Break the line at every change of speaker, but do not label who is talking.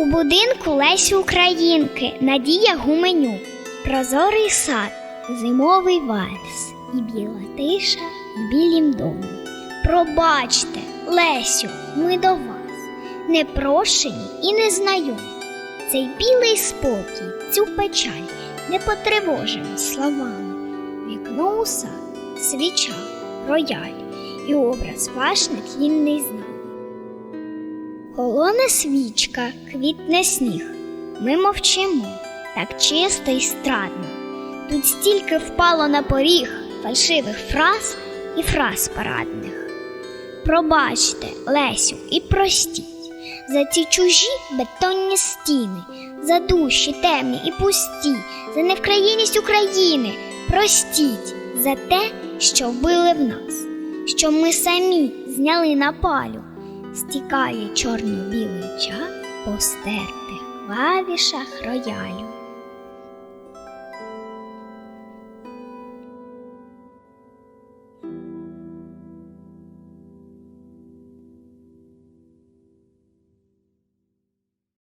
У будинку Лесі Українки Надія Гуменюк, прозорий сад, зимовий вальс, і біла тиша в білім домі. Пробачте, Лесю, ми до вас, непрошені і незнайомі. Цей білий спокій, цю печаль не потривожимо словами. Вікно у сад, свіча, рояль і образ ваш нетлінний знак. Колоне свічка, квітне сніг. Ми мовчимо, так чисто і страдно. Тут стільки впало на поріг фальшивих фраз і фраз парадних. Пробачте, Лесю, і простіть за ці чужі бетонні стіни, за душі темні і пусті, за невкраїність України. Простіть за те, що вбили в нас, що ми самі зняли на палю стікає чорно-білий час по стертих клавішах роялю.